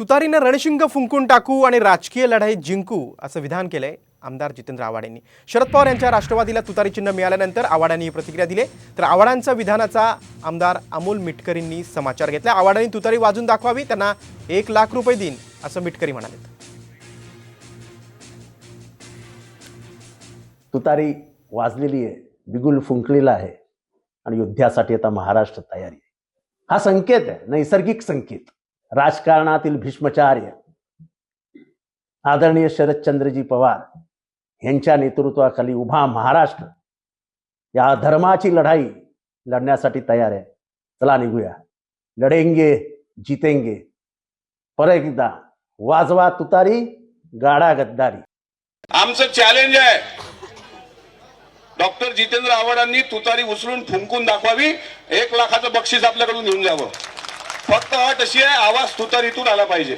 तुतारीनं रणशिंग फुंकून टाकू आणि राजकीय लढाई जिंकू असं विधान केलंय आमदार जितेंद्र आव्हाड शरद पवार यांच्या राष्ट्रवादीला तुतारी चिन्ह मिळाल्यानंतर आव्हाडांनी ही प्रतिक्रिया दिली. तर आव्हाडांच्या विधानाचा आमदार अमोल मिटकरींनी समाचार घेतला. आव्हाडांनी तुतारी वाजून दाखवावी त्यांना एक लाख रुपये देईन असं मिटकरी म्हणाले. तुतारी वाजलेली आहे बिगुल फुंकलेला आहे आणि युद्धासाठी आता महाराष्ट्र तयारी आहे. हा संकेत आहे नैसर्गिक संकेत. राजकारणातील भीष्मचार्य आदरणीय शरदचंद्रजी पवार यांच्या नेतृत्वाखाली उभा महाराष्ट्र या धर्माची लढाई लढण्यासाठी तयार आहे. चला निघूया. लढेंगे जितेंगे. परत एकदा वाजवा तुतारी गाडा गद्दारी. आमचं चॅलेंज आहे. डॉक्टर जितेंद्र आव्हाडांनी तुतारी उचलून फुंकून दाखवावी. एक लाखाचं बक्षीस आपल्याकडून घेऊन जावं. फक्त अट अशी आहे आवाज तुतारीतून आला पाहिजे.